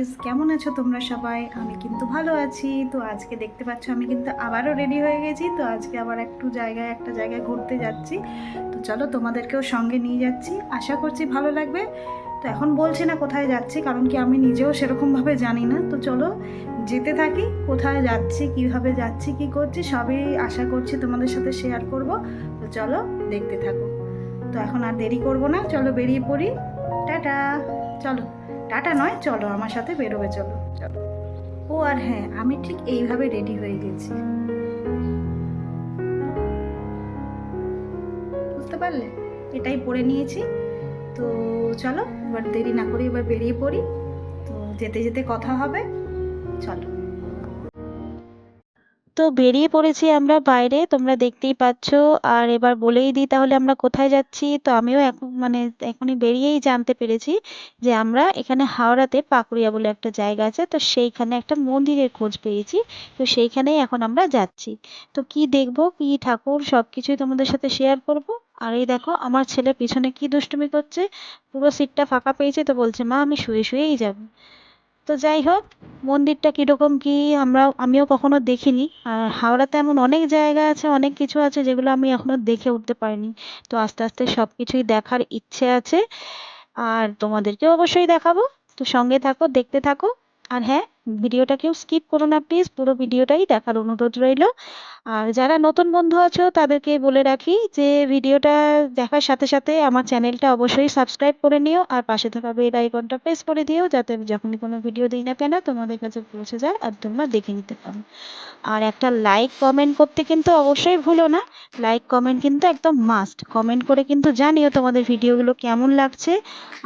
Guys কেমন আছো তোমরা সবাই? আমি কিন্তু ভালো আছি। তো আজকে দেখতে পাচ্ছ, আমি কিন্তু আবারও রেডি হয়ে গেছি। তো আজকে আবার একটু জায়গায়, একটা জায়গায় ঘুরতে যাচ্ছি। তো চলো তোমাদেরকেও সঙ্গে নিয়ে যাচ্ছি। আশা করছি ভালো লাগবে। তো এখন বলছি না কোথায় যাচ্ছি, কারণ কি আমি নিজেও সেরকমভাবে জানি না। তো চলো যেতে থাকি, কোথায় যাচ্ছি, কীভাবে যাচ্ছি, কি করছি, সবই আশা করছি তোমাদের সাথে শেয়ার করব। তো চলো দেখতে থাকো। তো এখন আর দেরি করব না। চলো বেরিয়ে পড়ি। টাটা! চলো। টাটা নয়, চলো আমার সাথে বেরোবে, চলো। চলো ও আর হ্যাঁ আমি ঠিক এইভাবে রেডি হয়ে গেছি। বুঝতে পারলে? এটাই পরে নিয়েছি। তো চলো, এবার দেরি না করে এবার বেরিয়ে পড়ি। তো যেতে যেতে কথা হবে। চলো। তো বেরিয়ে পড়েছি আমরা বাইরে, তোমরা দেখতেই পাচ্ছ। আর এবার বলেই দিই তাহলে আমরা কোথায় যাচ্ছি। তো আমিও এখন মানে এখনই বেরিয়েই জানতে পেরেছি যে আমরা এখানে হাওড়াতে পাকুড়িয়া বলে একটা জায়গা আছে, তো সেইখানে একটা মন্দিরের খোঁজ পেয়েছি। তো সেইখানেই এখন আমরা যাচ্ছি। তো কি দেখব, কি ঠাকুর সব কিছুই তোমাদের সাথে শেয়ার করব। আর এই দেখো, আমার ছেলে পিছনে কি দুষ্টুমি করছে। পুরো সিটটা ফাঁকা পেয়েছে তো বলছে, মা, আমি শুয়ে শুয়েই যাব। তো যাই হোক, মন্দিরটা কীরকম কি আমরা, আমিও কখনো দেখিনি। আর হাওড়াতে এমন অনেক জায়গা আছে, অনেক কিছু আছে যেগুলো আমি এখনও দেখে উঠতে পারিনি। তো আস্তে আস্তে সব কিছুই দেখার ইচ্ছে আছে। আর তোমাদেরকেও অবশ্যই দেখাবো। তো সঙ্গে থাকো, দেখতে থাকো। আর হ্যাঁ ভিডিওটা কেউ স্কিপ করো না প্লিজ পুরো ভিডিওটাই দেখার অনুরোধ রইল। আর যারা নতুন বন্ধু আছো, তাদেরকে বলে রাখি যে, ভিডিওটা দেখার সাথে সাথে আমার চ্যানেলটা অবশ্যই সাবস্ক্রাইব করে নিও আর পাশে থাকা বেল আইকনটা প্রেস করে দিও যাতে যখনই কোনো ভিডিও দিই না কেন, তোমাদের কাছে পৌঁছে যায় আর তোমরা দেখে নিতে পারো। আর একটা লাইক কমেন্ট করতে কিন্তু অবশ্যই ভুলো না। লাইক কমেন্ট কিন্তু একদম মাস্ট কমেন্ট করে কিন্তু জানিও তোমাদের ভিডিওগুলো কেমন লাগছে।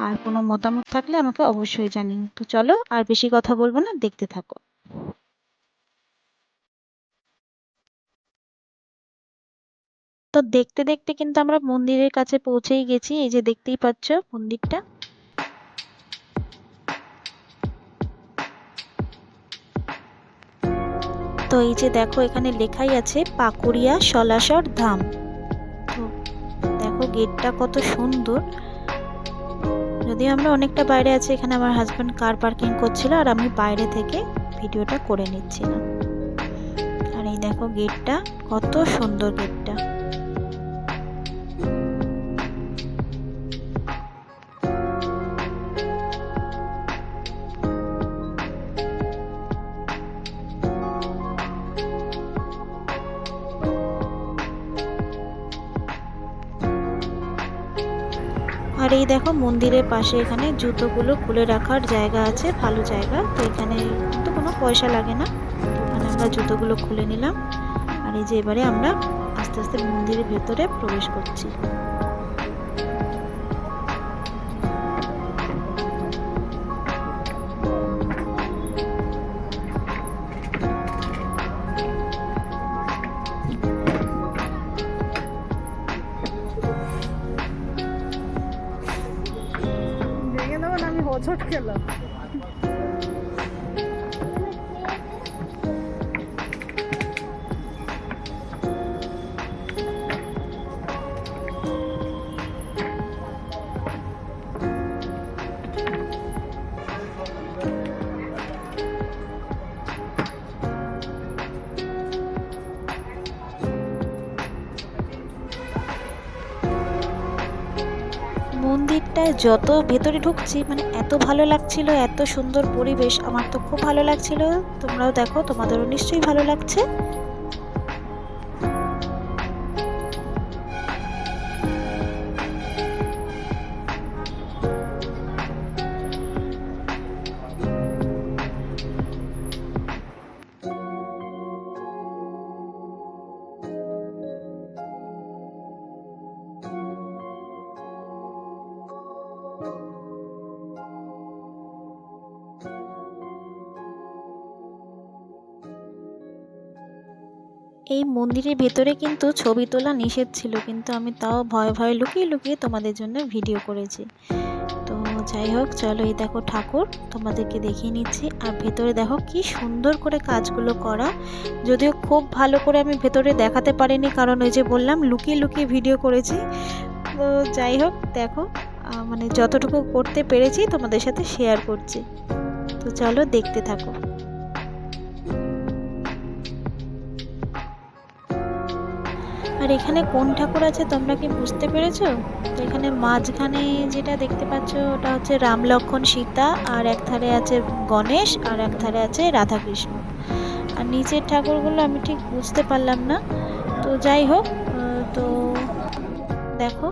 আর কোনো মতামত থাকলে আমাকে অবশ্যই জানিও। তো চলো, আর বেশি কথা বলব না। দেখতে থাকো। তো দেখতে দেখতে কিন্তু আমরা মন্দিরের কাছে পৌঁছেই গেছি, এই যে দেখতেই পাচ্ছ মন্দিরটা। তো এই যে দেখো এখানে লেখাই আছে, পাকুড়িয়া সলাসর ধাম। তো দেখো গেটটা কত সুন্দর। যদিও আমরা অনেকটা বাইরে আছি, এখানে আমার হাজব্যান্ড কার পার্কিং করছিল আর আমি বাইরে থেকে ভিডিওটা করে নিচ্ছিলাম। আর এই দেখো গেটটা কত সুন্দর গেটটা এই দেখো মন্দিরের পাশে এখানে জুতোগুলো খুলে রাখার জায়গা আছে, ভালো জায়গা। তো এখানে তো কোনো পয়সা লাগে না। এখানে আমরা জুতোগুলো খুলে নিলাম। আর এই যে এবারে আমরা আস্তে আস্তে মন্দিরের ভেতরে প্রবেশ করছি। เสร็จเหรอ মন্দিরটায় যত ভেতরে ঢুকছি মানে এত ভালো লাগছিল, এত সুন্দর পরিবেশ, আমার তো খুব ভালো লাগছিল। তোমরাও দেখো, তোমাদেরও নিশ্চয়ই ভালো লাগছে। এই মন্দিরের ভেতরে কিন্তু ছবি তোলা নিষেধ ছিল, কিন্তু আমি তাও ভয়ে ভয়ে লুকিয়ে লুকিয়ে তোমাদের জন্য ভিডিও করেছি। তো যাই হোক, চলো এই দেখো ঠাকুর, তোমাদেরকে দেখিয়ে নিচ্ছি। আর ভেতরে দেখো কি সুন্দর করে কাজগুলো করা। যদিও খুব ভালো করে আমি ভেতরে দেখাতে পারিনি, কারণ ওই যে বললাম, লুকিয়ে লুকিয়ে ভিডিও করেছি। তো যাই হোক, দেখো মানে যতটুকু করতে পেরেছি তোমাদের সাথে শেয়ার করছি। তো চলো দেখতে থাকো। আর এখানে কোন ঠাকুর আছে তোমরা কি বুঝতে পেরেছ? তো এখানে মাঝখানে যেটা দেখতে পাচ্ছ ওটা হচ্ছে রাম লক্ষণ সীতা, আর এক ধারে আছে গণেশ, আর এক ধারে আছে রাধাকৃষ্ণ। আর নিচের ঠাকুরগুলো আমি ঠিক বুঝতে পারলাম না। তো যাই হোক তো দেখো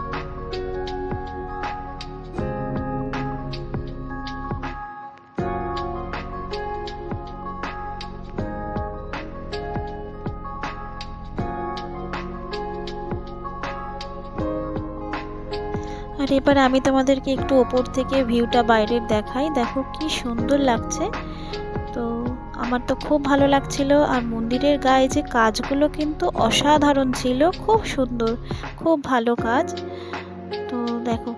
আর এবার আমি তোমাদেরকে একটু ওপর থেকে ভিউটা বাইরের দেখাই। দেখো কি সুন্দর লাগছে। তো আমার তো খুব ভালো লাগছিল। আর মন্দিরের গায়ে যে কাজগুলো কিন্তু অসাধারণ ছিল। খুব সুন্দর, খুব ভালো কাজ। তো দেখো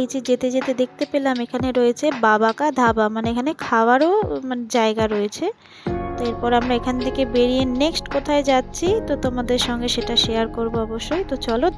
এই যে যেতে যেতে দেখতে পেলাম, এখানে রয়েছে বাবাকা ধাবা মানে এখানে খাওয়ারও মানে জায়গা রয়েছে। তো এরপর আমরা এখান থেকে বেরিয়ে নেক্সট কোথায় যাচ্ছি, তো তোমাদের সঙ্গে সেটা শেয়ার করব অবশ্যই। তো চলো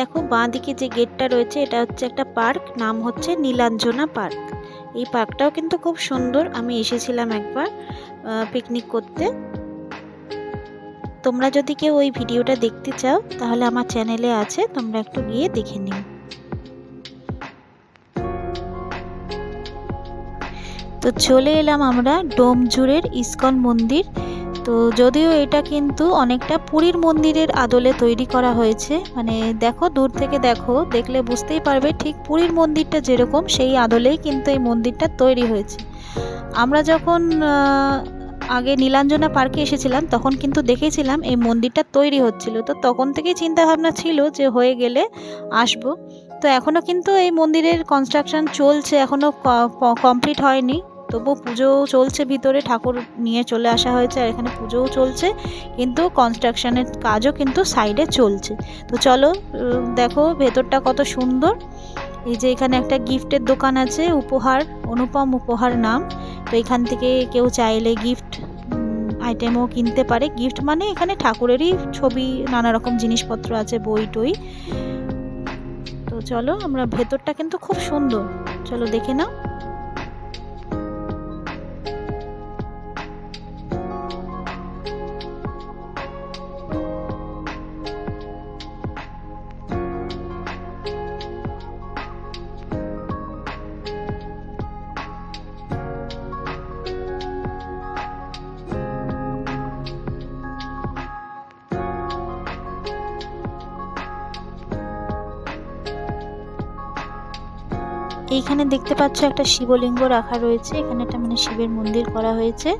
দেখো বাঁ দিকে যে গেটটা রয়েছে, এটা হচ্ছে একটা পার্ক, নাম হচ্ছে নীলাঞ্জনা পার্ক। এই পার্কটাও কিন্তু খুব সুন্দর, আমি এসেছিলাম একবার পিকনিক করতে। তোমরা যদি কেউ ওই ভিডিওটা দেখতে চাও, তাহলে আমার চ্যানেলে আছে, তোমরা একটু গিয়ে দেখে নিও। তো চলে এলাম আমরা ডোমজুড়ের ইস্কন মন্দির তো যদিও এটা কিন্তু অনেকটা পুরীর মন্দিরের আদলে তৈরি করা হয়েছে মানে দেখো, দূর থেকে দেখো, দেখলে বুঝতেই পারবে ঠিক পুরীর মন্দিরটা যেরকম, সেই আদলেই কিন্তু এই মন্দিরটা তৈরি হয়েছে। আমরা যখন আগে নীলাঞ্জনা পার্কে এসেছিলাম, তখন কিন্তু দেখেছিলাম এই মন্দিরটা তৈরি হচ্ছিল। তো তখন থেকেই চিন্তা ভাবনা ছিল যে হয়ে গেলে আসব। তো এখনও কিন্তু এই মন্দিরের কনস্ট্রাকশন চলছে এখনও কমপ্লিট হয়নি। তবু পুজো চলছে, ভিতরে ঠাকুর নিয়ে চলে আসা হয়েছে আর এখানে পুজোও চলছে, কিন্তু কনস্ট্রাকশনের কাজও কিন্তু সাইডে চলছে। তো চলো দেখো ভেতরটা কত সুন্দর। এই যে এখানে একটা গিফটের দোকান আছে, উপহার, অনুপম উপহার নাম। তো এখান থেকে কেউ চাইলে গিফট আইটেমও কিনতে পারে। গিফট মানে এখানে ঠাকুরেরই ছবি নানা রকম জিনিসপত্র আছে, বই টই। তো চলো, আমরা ভেতরটা কিন্তু খুব সুন্দর। চলো দেখে নাও। এইখানে দেখতে পাচ্ছ একটা শিবলিঙ্গ রাখা রয়েছে। এখানে একটা মানে শিবের মন্দির করা হয়েছে।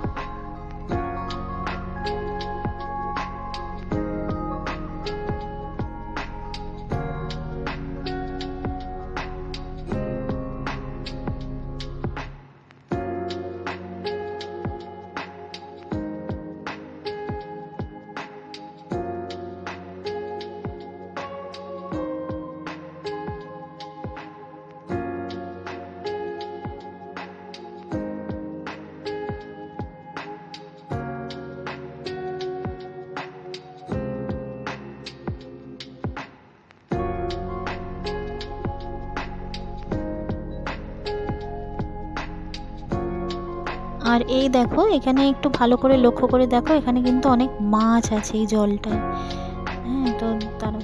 আর এই দেখো, এখানে একটু ভালো করে লক্ষ্য করে দেখো, এখানে কিন্তু অনেক মাছ আছে এই জলটায়। হ্যাঁ তো তার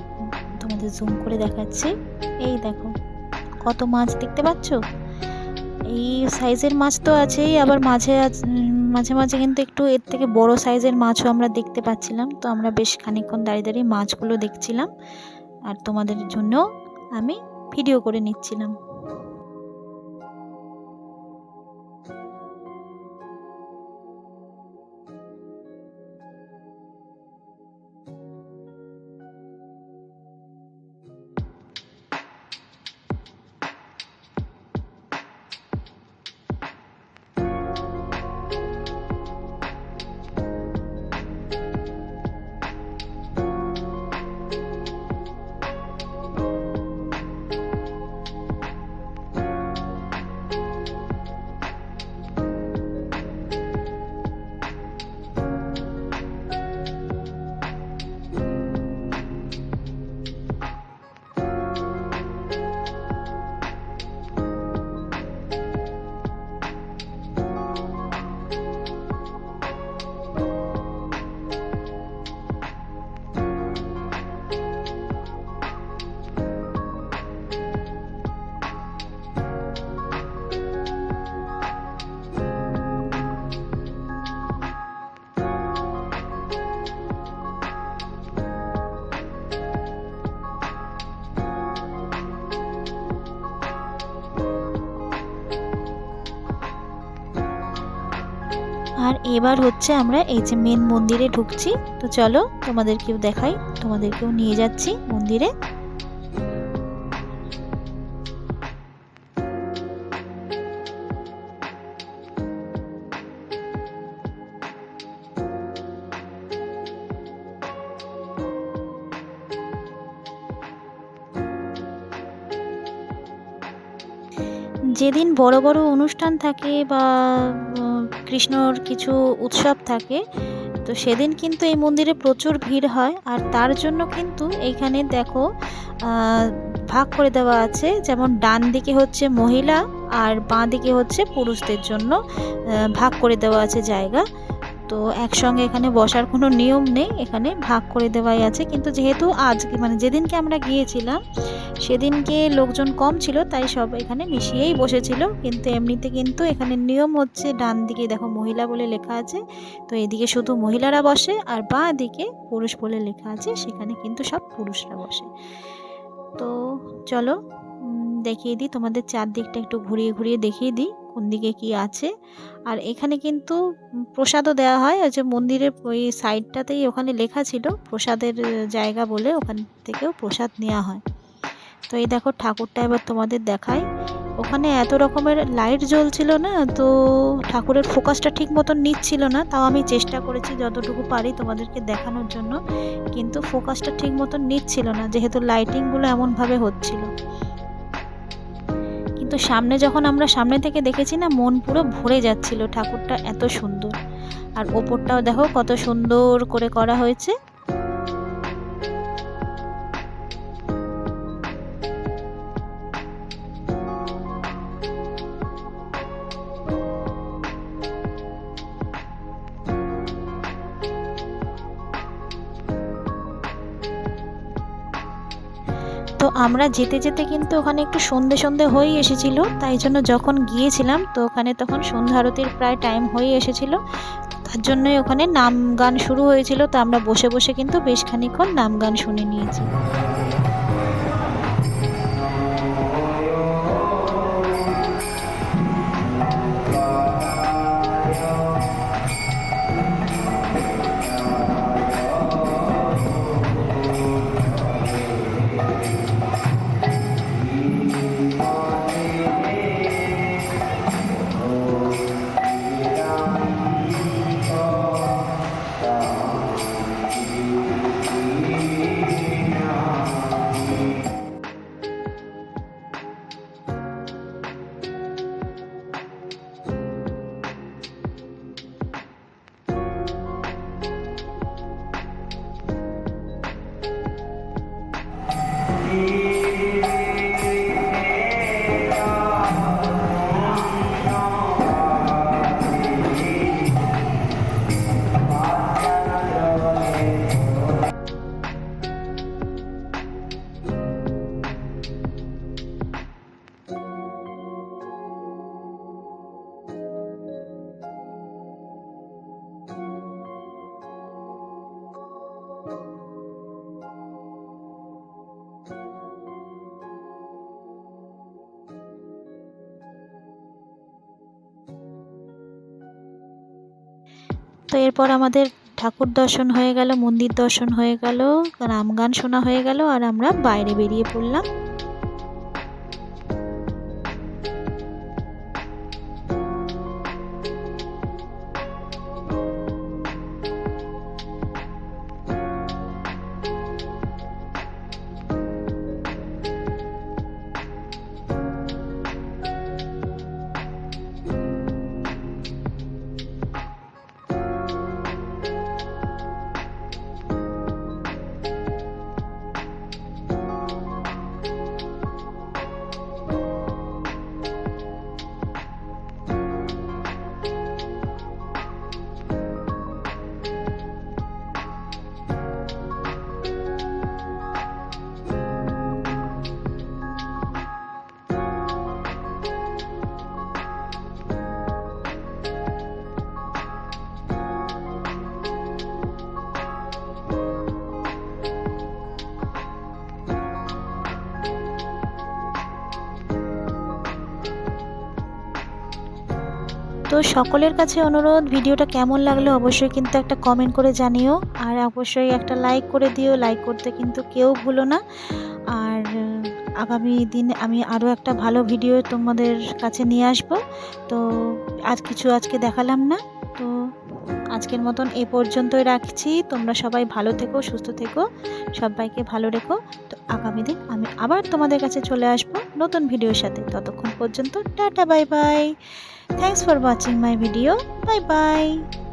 তোমাদের জুম করে দেখাচ্ছি। এই দেখো, কত মাছ দেখতে পাচ্ছ? এই সাইজের মাছ তো আছেই, আবার মাঝে মাঝে মাঝে কিন্তু একটু এর থেকে বড় সাইজের মাছও আমরা দেখতে পাচ্ছিলাম। তো আমরা বেশ খানিকক্ষণ দাঁড়িয়ে দাঁড়িয়ে মাছগুলো দেখছিলাম। আর তোমাদের জন্য আমি ভিডিও করে নিচ্ছিলাম। আর এবার হচ্ছে আমরা এই যে মেন মন্দিরে ঢুকছি। তো চলো তোমাদেরকেও দেখাই, তোমাদেরকেও নিয়ে যাচ্ছি মন্দিরে। যেদিন বড় বড় অনুষ্ঠান থাকে বা কৃষ্ণর কিছু উৎসব থাকে, তো সেদিন কিন্তু এই মন্দিরে প্রচুর ভিড় হয়। আর তার জন্য কিন্তু এইখানে দেখো ভাগ করে দেওয়া আছে। যেমন ডান দিকে হচ্ছে মহিলা, আর বাঁ দিকে হচ্ছে পুরুষদের জন্য ভাগ করে দেওয়া আছে জায়গা। তো একসঙ্গে এখানে বসার কোনো নিয়ম নেই, এখানে ভাগ করে দেওয়াই আছে। কিন্তু যেহেতু আজকে মানে যেদিনকে আমরা গিয়েছিলাম, সেদিনকে লোকজন কম ছিল, তাই সব এখানে মিশিয়েই বসেছিল। কিন্তু এমনিতে কিন্তু এখানে নিয়ম হচ্ছে ডান দিকে, দেখো মহিলা বলে লেখা আছে, তো এদিকে শুধু মহিলারা বসে আর বাঁ দিকে পুরুষ বলে লেখা আছে, সেখানে কিন্তু সব পুরুষরা বসে। তো চলো দেখিয়ে দিই, তোমাদের চারদিকটা একটু ঘুরিয়ে ঘুরিয়ে দেখিয়ে দিই। কোন দিকে কি আছে। আর এখানে কিন্তু প্রসাদও দেওয়া হয়। ওই যে মন্দিরের ওই সাইডটাতেই ওখানে লেখা ছিল প্রসাদের জায়গা বলে ওখান থেকেও প্রসাদ নেওয়া হয়। তো এই দেখো ঠাকুরটা এবার তোমাদের দেখায় ওখানে এত রকমের লাইট জ্বলছিল না, তো ঠাকুরের ফোকাসটা ঠিক মতন নিচ্ছিল না। তাও আমি চেষ্টা করেছি যতটুকু পারি তোমাদেরকে দেখানোর জন্য, কিন্তু ফোকাসটা ঠিক মতন নিচ্ছিল না, যেহেতু লাইটিংগুলো এমনভাবে হচ্ছিল। কিন্তু সামনে যখন আমরা সামনে থেকে দেখেছি না, মন পুরো ভরে যাচ্ছিল। ঠাকুরটা এত সুন্দর। আর ওপরটাও দেখো কত সুন্দর করে করা হয়েছে। আমরা যেতে যেতে কিন্তু ওখানে একটু সন্ধে সন্ধে হয়েই এসেছিল। তাই জন্য যখন গিয়েছিলাম তো ওখানে তখন সন্ধ্যা আরতির প্রায় টাইম হয়ে এসেছিল। তার জন্যই ওখানে নাম গান শুরু হয়েছিল। তো আমরা বসে বসে কিন্তু বেশ খানিক্ষণ নাম গান শুনে নিয়েছি। এরপর আমাদের ঠাকুর দর্শন হয়ে গেল, মন্দির দর্শন হয়ে গেল রাম গান শোনা হয়ে গেল, আর আমরা বাইরে বেরিয়ে পড়লাম। তো সকলের কাছে অনুরোধ, ভিডিওটা কেমন লাগল অবশ্যই কিন্তু একটা কমেন্ট করে জানিও। আর অবশ্যই একটা লাইক করে দিও লাইক করতে কিন্তু কেউ ভুলো না। আর আগামী দিন আমি আরও একটা ভালো ভিডিও তোমাদের কাছে নিয়ে আসব। তো আজ কিছু আজকে দেখালাম না। তো আজকের মতন এ পর্যন্তই রাখছি। তোমরা সবাই ভালো থেকো, সুস্থ থেকো, সবাইকে ভালো রেখো। তো আগামী দিন আমি আবার তোমাদের কাছে চলে আসব নতুন ভিডিওর সাথে। ততক্ষণ পর্যন্ত tata bye bye Thanks for watching my video. Bye bye.